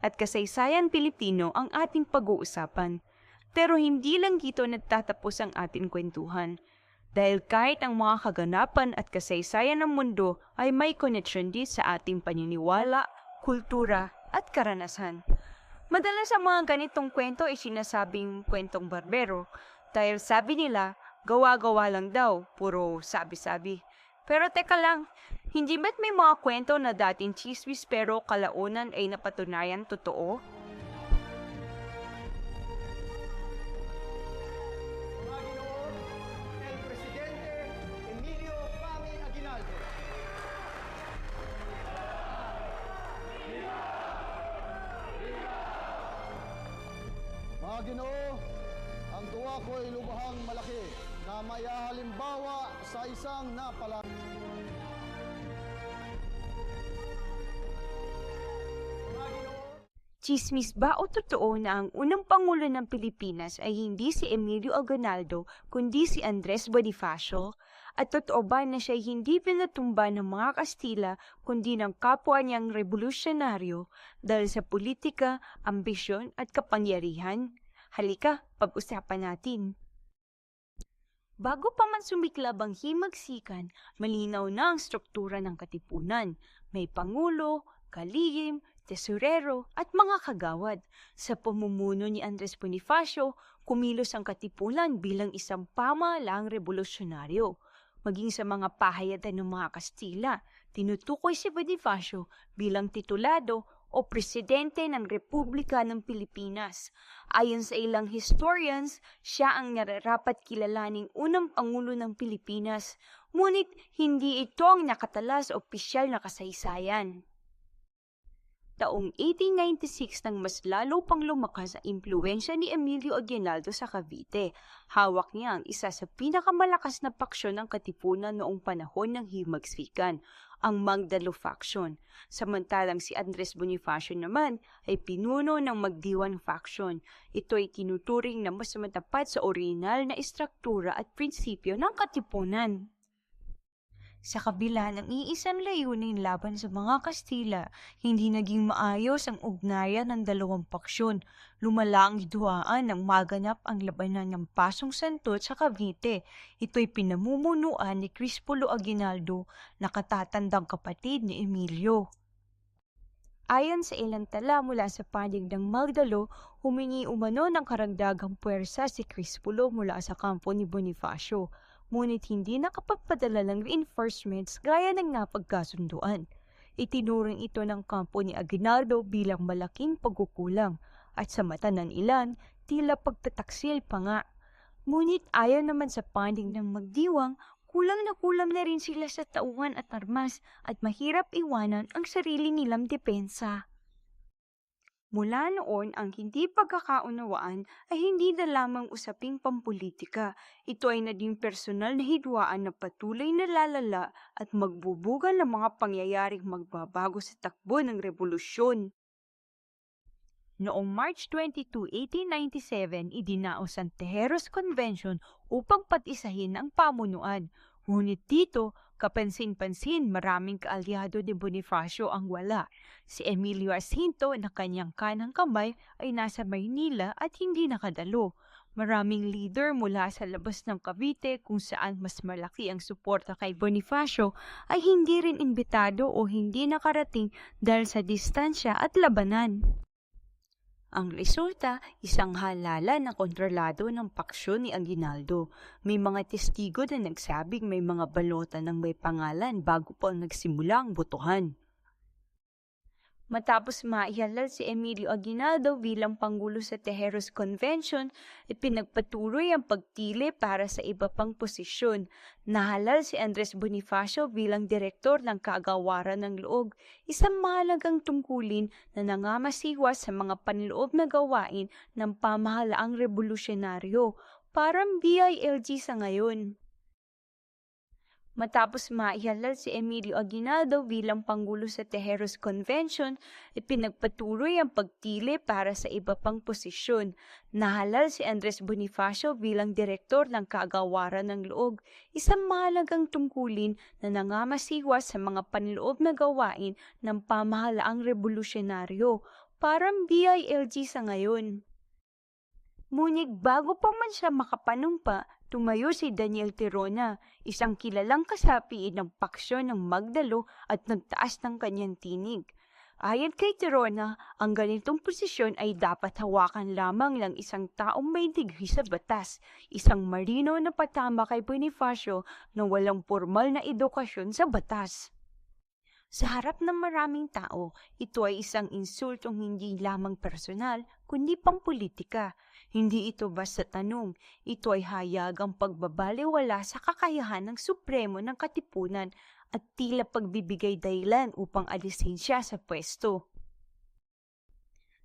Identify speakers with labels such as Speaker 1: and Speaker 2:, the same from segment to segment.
Speaker 1: at kasaysayan Pilipino ang ating pag-uusapan. Pero hindi lang dito nagtatapos ang ating kwentuhan. Dahil kahit ang mga kaganapan at kasaysayan ng mundo ay may connection din sa ating paniniwala, kultura at karanasan. Madalas ang mga ganitong kwento ay sinasabing kwentong barbero dahil sabi nila, gawa-gawa lang daw, puro sabi-sabi. Pero teka lang, hindi ba't may mga kwento na dating chismis pero kalaunan ay napatunayan totoo?
Speaker 2: Ginoo, ang tuwa ko ay lubhang malaki na may halimbawa sa isang napala.
Speaker 1: Chismis ba o totoo na ang unang Pangulo ng Pilipinas ay hindi si Emilio Aguinaldo kundi si Andres Bonifacio? At totoo ba na siya hindi pinatumba ng mga Kastila kundi ng kapwa niyang revolusyonaryo dahil sa politika, ambisyon at kapangyarihan? Halika, pag-usapan natin. Bago pa man sumiklab ang himagsikan, malinaw na ang struktura ng katipunan. May pangulo, kalihim, tesorero at mga kagawad. Sa pamumuno ni Andres Bonifacio, kumilos ang katipunan bilang isang pamahalaang revolusyonaryo. Maging sa mga pahayadan ng mga Kastila, tinutukoy si Bonifacio bilang titulado o presidente ng Republika ng Pilipinas. Ayon sa ilang historians, siya ang nararapat kilalaning unang Pangulo ng Pilipinas, ngunit hindi ito ang nakatala sa opisyal na kasaysayan. Taong 1896 nang mas lalo pang lumakas ang impluensya ni Emilio Aguinaldo sa Cavite. Hawak niya ang isa sa pinakamalakas na paksyon ng katipunan noong panahon ng himagsikan, ang Magdalo faction. Samantalang si Andres Bonifacio naman ay pinuno ng Magdiwan faction. Ito ay tinuturing na mas matapat sa orihinal na istruktura at prinsipyo ng katipunan. Sa kabila ng iisang layunin laban sa mga Kastila, hindi naging maayos ang ugnayan ng dalawang paksyon. Lumala ang hiduaan nang maganap ang labanan ng Pasong Santo sa Cavite. Ito'y pinamumunuan ni Crispulo Aguinaldo na katatandang kapatid ni Emilio. Ayon sa ilang tala mula sa panig ng Magdalo, humingi umano ng karagdagang puwersa si Crispulo mula sa kampo ni Bonifacio ngunit hindi nakapagpadala ng reinforcements gaya ng napagkasunduan. Itinuring ito ng kampo ni Aguinaldo bilang malaking pagkukulang at sa mata ng ilan, tila pagtataksil pa nga. Ngunit ayaw naman sa panig ng magdiwang, kulang na kulang na rin sila sa tauhan at armas at mahirap iwanan ang sarili nilang depensa. Mula noon, ang hindi pagkakaunawaan ay hindi na lamang usaping pampolitika. Ito ay naging personal na hidwaan na patuloy na lalala at magbubugan ng mga pangyayaring magbabago sa takbo ng revolusyon. Noong March 22, 1897, idinaos ang Tejeros Convention upang patisahin ang pamunuan. Ngunit dito, kapansin-pansin maraming kaalyado ni Bonifacio ang wala. Si Emilio Jacinto na kanyang kanang kamay ay nasa Maynila at hindi nakadalo. Maraming leader mula sa labas ng Cavite kung saan mas malaki ang suporta kay Bonifacio ay hindi rin imbitado o hindi nakarating dahil sa distansya at labanan. Ang resulta, isang halala na kontrolado ng paksyon ni Aguinaldo. May mga testigo na nagsabing may mga balota ng may pangalan bago pa nagsimula ang botohan. Matapos maihalal si Emilio Aguinaldo bilang Pangulo sa Tejeros Convention, ipinagpatuloy ang pagpili para sa iba pang posisyon. Nahalal si Andres Bonifacio bilang Direktor ng Kagawaran ng Loob, isang mahalagang tungkulin na nangamasiwas sa mga panloob na gawain ng pamahalaang revolusyonaryo, parang BILG sa ngayon. Matapos maihalal si Emilio Aguinaldo bilang Pangulo sa Tejeros Convention, ipinagpatuloy ang pagpili para sa iba pang posisyon. Nahalal si Andres Bonifacio bilang Direktor ng Kagawaran ng Loob, isang mahalagang tungkulin na nangamasiwas sa mga panloob na gawain ng pamahalaang revolusyonaryo, parang BILG sa ngayon. Ngunit bago pa man siya makapanumpa, tumayo si Daniel Tirona, isang kilalang kasapiin ng paksyon ng Magdalo at nagtaas ng kanyang tinig. Ayon kay Tirona, ang ganitong posisyon ay dapat hawakan lamang ng isang taong may digri sa batas, isang marino na patama kay Bonifacio na walang formal na edukasyon sa batas. Sa harap ng maraming tao, ito ay isang insultong hindi lamang personal, kundi pang politika. Hindi ito basta tanong, ito ay hayagang pagbabaliwala sa kakayahan ng Supremo ng Katipunan at tila pagbibigay dahilan upang alisin siya sa pwesto.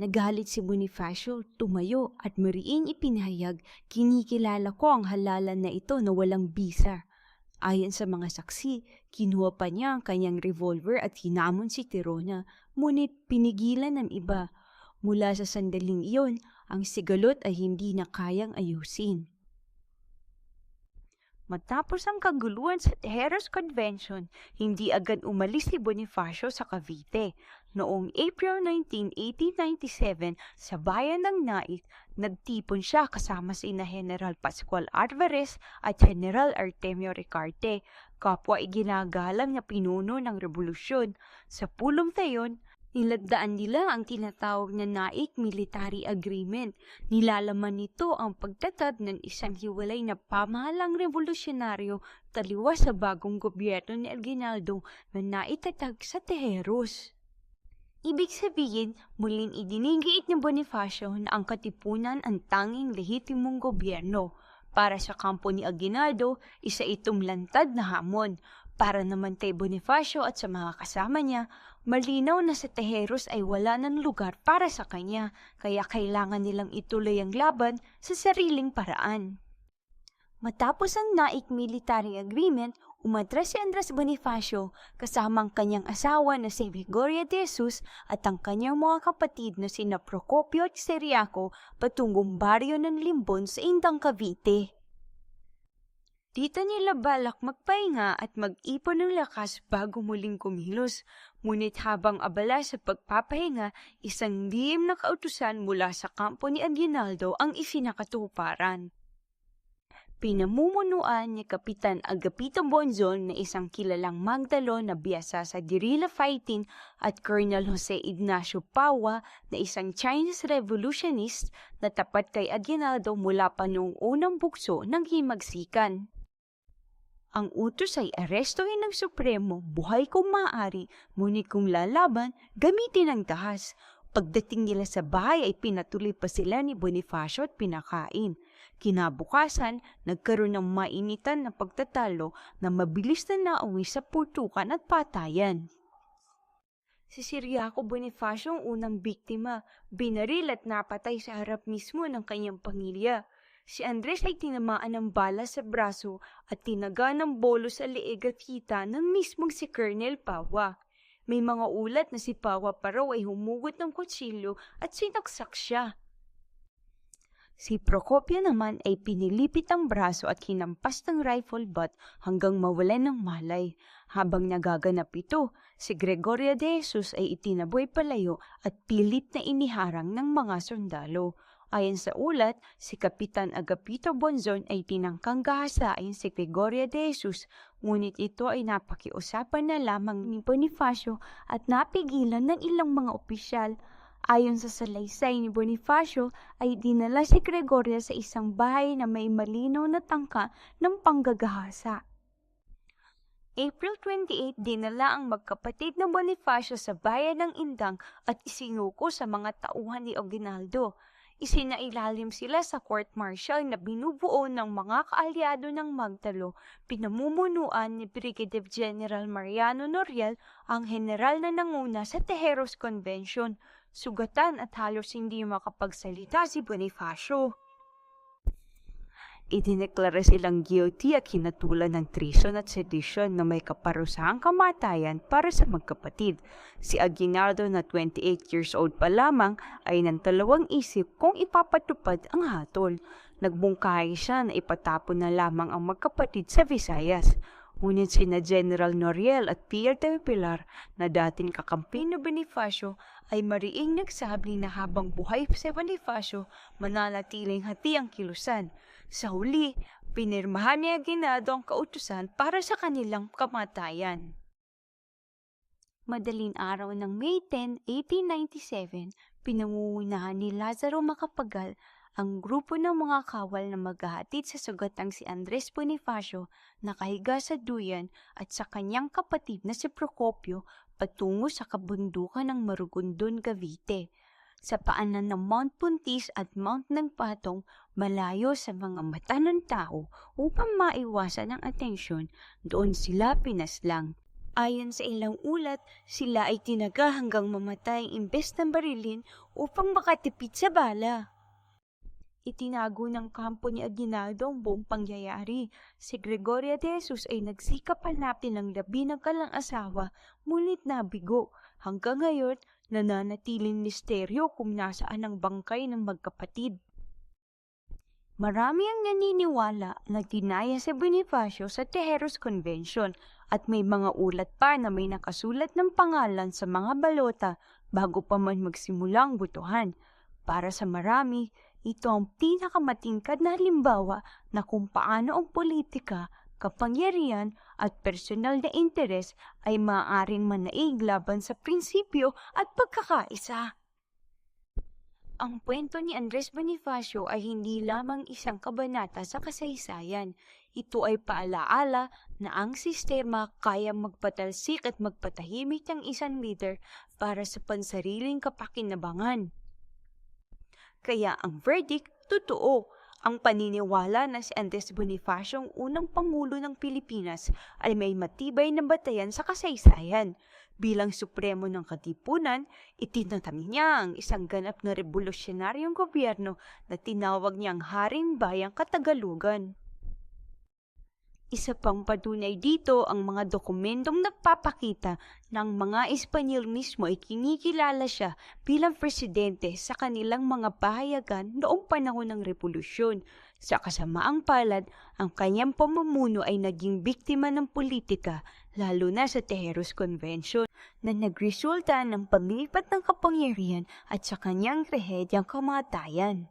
Speaker 1: Nagalit si Bonifacio, tumayo at mariing ipinahayag, kinikilala ko ang halalan na ito na walang bisa. Ayon sa mga saksi, kinuha pa niya ang kanyang revolver at hinamon si Tirona, ngunit pinigilan ng iba. Mula sa sandaling iyon, ang sigalot ay hindi na kayang ayusin. Matapos ang kaguluhan sa Tejeros Convention, hindi agad umalis si Bonifacio sa Cavite. Noong April 19, 1897, sa bayan ng Nait, nagtipon siya kasama si na General Pascual Alvarez at General Artemio Ricarte, kapwa iginagalang na pinuno ng revolusyon. Sa pulong tayon, Nilagdaan nila ang tinatawag na Naik Military Agreement. Nilalaman nito ang pagtatad ng isang hiwalay na pamahalang revolusyonaryo taliwas sa bagong gobyerno ni Aguinaldo na naitatag sa Tejeros. Ibig sabihin, muling idinigiit ni Bonifacio na ang katipunan ang tanging lehitimong gobyerno. Para sa kampo ni Aguinaldo, isa itong lantad na hamon. Para naman kay Bonifacio at sa mga kasama niya, malinaw na sa Tejeros ay wala ng lugar para sa kanya, kaya kailangan nilang ituloy ang laban sa sariling paraan. Matapos ang Naik Military Agreement, umatras si Andres Bonifacio kasama ang kanyang asawa na si Gregoria de Jesus at ang kanyang mga kapatid na sina Procopio at Seriaco patungong baryo ng Limbon sa Indang Cavite. Dito nila balak magpahinga at mag-ipon ng lakas bago muling kumilos. Ngunit habang abala sa pagpapahinga, isang lihim na kautusan mula sa kampo ni Aguinaldo ang isinakatuparan. Pinamumunuan ni Kapitan Agapito Bonzon na isang kilalang Magdalo na biyasa sa guerrilla fighting at Colonel Jose Ignacio Paua na isang Chinese revolutionist na tapat kay Aguinaldo mula pa noong unang bukso ng himagsikan. Ang utos ay arestuhin ng Supremo, buhay kung maaari, ngunit kung lalaban, gamitin ang dahas. Pagdating nila sa bahay ay pinatuloy pa sila ni Bonifacio at pinakain. Kinabukasan, nagkaroon ng mainitan na pagtatalo na mabilis na nauwi sa putukan at patayan. Si Siriaco Bonifacio ang unang biktima, binaril at napatay sa harap mismo ng kanyang pamilya. Si Andres ay tinamaan ng bala sa braso at tinaga ng bolo sa leeg at hita ng mismong si Colonel Pawa. May mga ulat na si Pawa pa ay humugot ng kutsilyo at sinaksak siya. Si Procopio naman ay pinilipit ang braso at hinampas ng rifle butt hanggang mawalan ng malay. Habang nagaganap ito, si Gregoria de Jesus ay itinaboy palayo at pilit na iniharang ng mga sundalo. Ayon sa ulat, si Kapitan Agapito Bonzon ay tinangkang gahasain si Gregoria de Jesus, ngunit ito ay napakiusapan na lamang ni Bonifacio at napigilan ng ilang mga opisyal. Ayon sa salaysay ni Bonifacio, ay dinala si Gregoria sa isang bahay na may malinaw na tangka ng panggagahasa. April 28, dinala ang magkapatid na Bonifacio sa bayan ng Indang at isinuko sa mga tauhan ni Aguinaldo. Isinailalim sila sa court-martial na binubuo ng mga kaalyado ng Magdalo, pinamumunuan ni Brigadier General Mariano Noriel, ang general na nanguna sa Tejeros Convention. Sugatan at halos hindi makapagsalita si Bonifacio. Idineklara silang guilty at hinatulan ng treason at sedition na may kaparusahang kamatayan para sa magkapatid. Si Aguinaldo na 28 years old pa lamang ay ng dalawang isip kung ipapatupad ang hatol. Nagbungkahi siya na ipatapon na lamang ang magkapatid sa Visayas. Ngunit sina General Noriel at Pierre de Pilar na dating kakampi ni Bonifacio ay mariing nagsabi na habang buhay si Bonifacio mananatiling hati ang kilusan. Sa huli, pinirmahan ni Aguinaldo ang kautusan para sa kanilang kamatayan. Madaling araw ng May 10, 1897, pinangungunahan ni Lazaro Macapagal ang grupo ng mga kawal na maghahatid sa sugatang si Andres Bonifacio nakahiga sa duyan at sa kanyang kapatid na si Procopio patungo sa kabundukan ng Marugundon, Cavite. Sa paanan ng Mount Puntis at Mount ng Patong, malayo sa mga mata ng tao upang maiwasan ang atensyon, doon sila pinaslang. Ayon sa ilang ulat, sila ay tinaga hanggang mamatay imbes na barilin upang makatipid sa bala. Itinago ng kampo ni Aguinaldo ang buong pangyayari. Si Gregoria de Jesus ay nagsikap hanapin ng labi ng kalang asawa, ngunit nabigo. Hanggang ngayon, nananatiling misteryo kung nasaan ang bangkay ng magkapatid. Marami ang naniniwala na dinaya si Bonifacio sa Tejeros Convention at may mga ulat pa na may nakasulat ng pangalan sa mga balota bago pa man magsimula ang butuhan. Para sa marami, ito ang pinakamatingkad na halimbawa na kung paano ang politika, kapangyarihan at personal na interes ay maaaring manaig laban sa prinsipyo at pagkakaisa. Ang kwento ni Andres Bonifacio ay hindi lamang isang kabanata sa kasaysayan. Ito ay paalaala na ang sistema kaya magpatalsik at magpatahimik ng isang leader para sa pansariling kapakinabangan. Kaya ang verdict, totoo. Ang paniniwala na si Andres Bonifacio ang unang Pangulo ng Pilipinas ay may matibay na batayan sa kasaysayan. Bilang supremo ng katipunan, itinatang niya ang isang ganap na revolusyonaryong gobyerno na tinawag niyang Haring Bayang Katagalugan. Isa pang patunay dito ang mga dokumentong nagpapakita ng mga Espanyol mismo ay kinikilala siya bilang presidente sa kanilang mga pahayagan noong panahon ng revolusyon. Sa kasamaang palad, ang kanyang pamumuno ay naging biktima ng politika, lalo na sa Tejeros Convention, na nagresulta ng paglipat ng kapangyarihan at sa kanyang trehedyang kamatayan.